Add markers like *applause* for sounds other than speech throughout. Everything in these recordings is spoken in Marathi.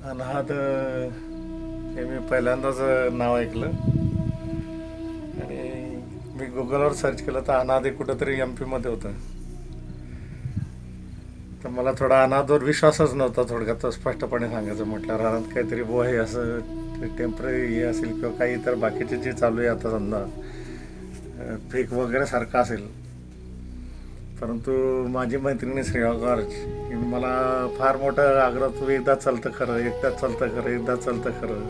अनाहत हे मी पहिल्यांदाच नाव ऐकलं. आणि मी गुगलवर सर्च केलं तर अनाथ हे कुठंतरी एम पीमध्ये होतं. तर मला थोडा अनाथवर विश्वासच नव्हता थोडक्यात स्पष्टपणे सांगायचं म्हटल्यावर अनाथ काहीतरी बो हे असं टेंपररी हे असेल किंवा काही इतर बाकीचे जे चालू आहे आता समजा फेक वगैरे सारखं असेल परंतु माझी मैत्रिणी श्रेया गॉर्ज मला फार मोठं आग्रह तू एकदा चालतं खरं एकदा चालतं खरं एकदा चालतं खरं.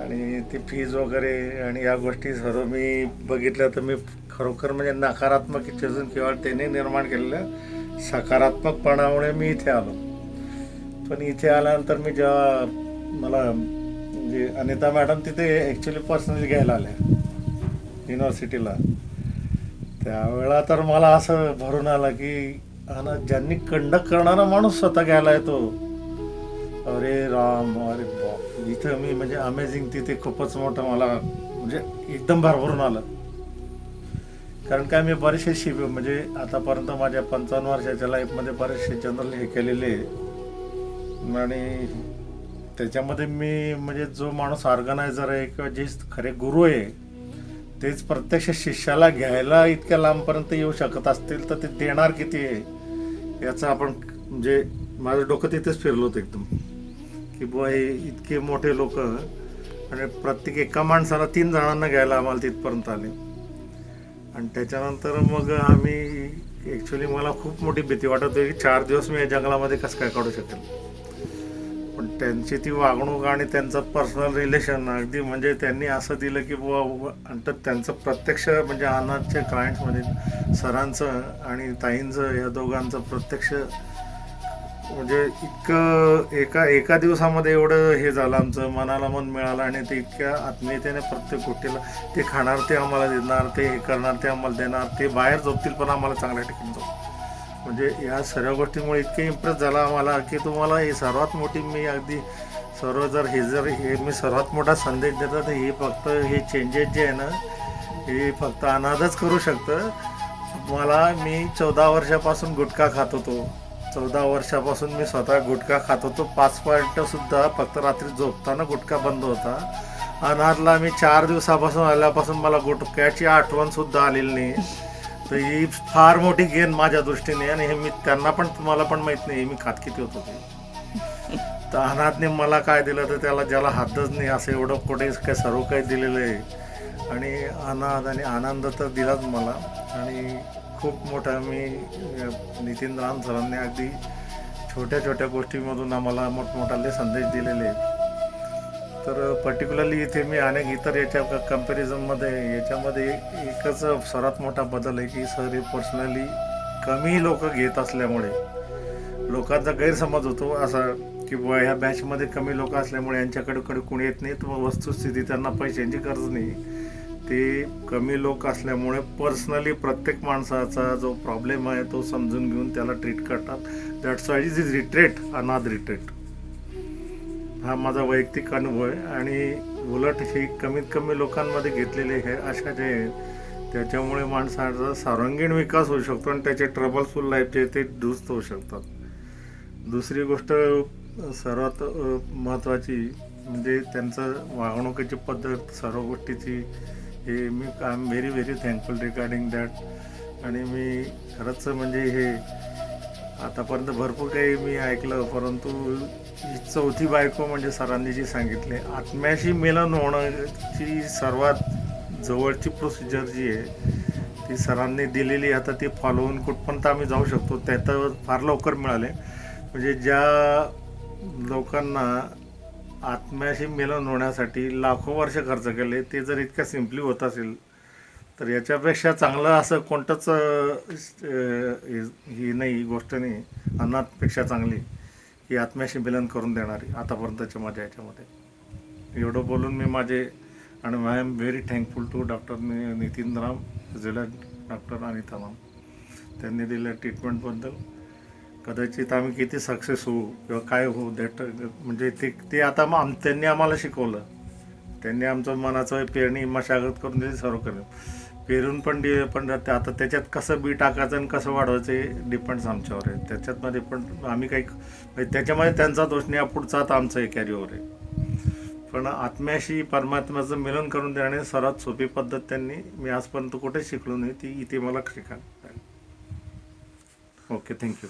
आणि ती फीज वगैरे आणि या गोष्टी सर्व मी बघितल्या तर मी खरोखर म्हणजे नकारात्मक इच्छेतून किंवा त्याने निर्माण केलेल्या सकारात्मकपणामुळे मी इथे आलो. पण इथे आल्यानंतर मी जेव्हा मला म्हणजे अनिता मॅडम तिथे ॲक्च्युली पर्सनली घ्यायला आल्या युनिव्हर्सिटीला त्यावेळा तर मला असं भरून आलं की आणि ज्यांनी कंडक्ट करणारा माणूस स्वतः घ्यायला येतो अरे राम अरे बाप इथं मी म्हणजे अमेझिंग तिथे खूपच मोठं मला म्हणजे एकदम भरभरून आलं कारण काय मी बरेचसे शिब म्हणजे आतापर्यंत माझ्या पंचावन्न वर्षाच्या लाईफमध्ये बरेचसे जनरल हे केलेले आहे. आणि त्याच्यामध्ये मी म्हणजे जो माणूस ऑर्गनायझर आहे किंवा जे खरे गुरु आहे तेच प्रत्यक्ष शिष्याला घ्यायला इतक्या लांबपर्यंत येऊ शकत असतील तर ते देणार किती आहे? याचं आपण म्हणजे माझं डोकं तिथेच फिरलं होतं एकदम. की बुवा हे इतके मोठे लोक आणि प्रत्येक एका माणसाला तीन जणांना घ्यायला आम्हाला तिथपर्यंत आले. आणि त्याच्यानंतर मग आम्ही ॲक्च्युली मला खूप मोठी भीती वाटत होती की चार दिवस मी या जंगलामध्ये कसं काय काढू शकेल? त्यांची ती वागणूक आणि त्यांचं पर्सनल रिलेशन अगदी म्हणजे त्यांनी असं दिलं की बुवा आणि तर त्यांचं प्रत्यक्ष म्हणजे अनाथच्या क्लायंटमध्ये सरांचं आणि ताईंचं या दोघांचं प्रत्यक्ष म्हणजे इतकं एका एका दिवसामध्ये एवढं हे झालं आमचं मनाला मन मिळालं आणि ते इतक्या आत्मीयतेने प्रत्येक गोष्टीला ते खाणार ते आम्हाला देणार ते हे करणार ते आम्हाला देणार ते बाहेर झोपतील पण आम्हाला चांगल्या ठिकाणी झोपतील. म्हणजे या सर्व गोष्टीमुळे इतके इम्प्रेस झाला आम्हाला की तुम्हाला ही सर्वात मोठी मी अगदी सर्व जर हे जर हे मी सर्वात मोठा संदेश देतो तर हे फक्त हे चेंजेस जे आहे ना हे फक्त अनाथच करू शकतं. मला मी चौदा वर्षापासून गुटखा खात होतो. चौदा वर्षापासून मी स्वतः गुटखा खात होतो. पाच पॉईंटसुद्धा फक्त रात्री झोपताना गुटखा बंद होता. अनाथला मी चार दिवसापासून आल्यापासून मला गुटख्याची आठवणसुद्धा आलेली नाही. तर ही फार मोठी गेन माझ्या दृष्टीने आणि हे मी त्यांना पण तुम्हाला पण माहीत नाही मी खात किती होतो ते. *laughs* तर अनाथने मला काय दिलं तर त्याला ज्याला हातच नाही असं एवढं कुठे काय सर्व काही दिलेलं आहे. आणि अनाथ आणि आनंद तर दिलाच मला. आणि खूप मोठा मी नितीन राम सरांनी अगदी छोट्या छोट्या गोष्टीमधून आम्हाला मोठमोठाले संदेश दिलेले आहेत. तर पर्टिक्युलरली इथे मी अनेक इतर याच्या कम्पॅरिझनमध्ये याच्यामध्ये एकच सर्वात मोठा बदल आहे की सर हे पर्सनली कमी लोक घेत असल्यामुळे लोकांचा गैरसमज होतो असा की बुवा ह्या बॅचमध्ये कमी लोक असल्यामुळे यांच्याकडे कडे कोणी येत नाही तर वस्तुस्थिती त्यांना पैशांची गरज नाही. ते कमी लोक असल्यामुळे पर्सनली प्रत्येक माणसाचा जो प्रॉब्लेम आहे तो समजून घेऊन त्याला ट्रीट करतात. That's why is is retreat another retreat हा माझा वैयक्तिक अनुभव आहे आणि उलट हे कमीत कमी लोकांमध्ये घेतलेले हे अशा जे आहेत त्याच्यामुळे माणसाचा सर्वांगीण विकास होऊ शकतो आणि त्याचे ट्रबलफुल लाईफ जे ते दुरुस्त होऊ शकतात. दुसरी गोष्ट सर्वात महत्त्वाची म्हणजे त्यांचं वागणुकीची पद्धत सर्व गोष्टीची हे मी I am very very thankful regarding that आणि मी खरंच म्हणजे हे आतापर्यंत भरपूर काही मी ऐकलं परंतु ही चौथी बायको म्हणजे सरांनी जी सांगितले आत्म्याशी मिलन होण्याची सर्वात जवळची प्रोसिजर जी आहे ती सरांनी दिलेली आता ती फॉलोवून कुठपर्यंत आम्ही जाऊ शकतो त्यात फार लवकर मिळाले. म्हणजे ज्या लोकांना आत्म्याशी मिलन होण्यासाठी लाखो वर्ष खर्च केले ते जर इतक्या सिम्पली होत असेल तर याच्यापेक्षा चांगलं असं कोणतंच हे- ही नाही गोष्ट नाही. अन्नापेक्षा चांगली ही आत्म्याशी मिलन करून देणारी आतापर्यंतच्या माझ्या याच्यामध्ये. एवढं बोलून मी माझे आणि I am very thankful to doctor Nitin Ram जिल्हा डॉक्टर अनिता राम त्यांनी दिलेल्या ट्रीटमेंटबद्दल. कदाचित आम्ही किती सक्सेस होऊ किंवा काय होऊ दॅट म्हणजे ते ते आता मग आम त्यांनी आम्हाला शिकवलं. त्यांनी आमचं मनाचं पेरणी मशागत करून दिली सर्व करेल पेरून पण डि पण राहते. आता त्याच्यात कसं बी टाकायचं आणि कसं वाढवायचं हे डिपेंड्स आमच्यावर आहे. त्याच्यातमध्ये पण आम्ही काही म्हणजे त्याच्यामध्ये त्यांचा दोष नाही हा पुढचा आता आमचं कॅरीओवर आहे. पण आत्म्याशी परमात्म्याचं मिलन करून देण्याने सर्वात सोपी पद्धत त्यांनी मी आजपर्यंत कुठेच शिकलो नाही. ती इथे मला शिकायला ओके थँक्यू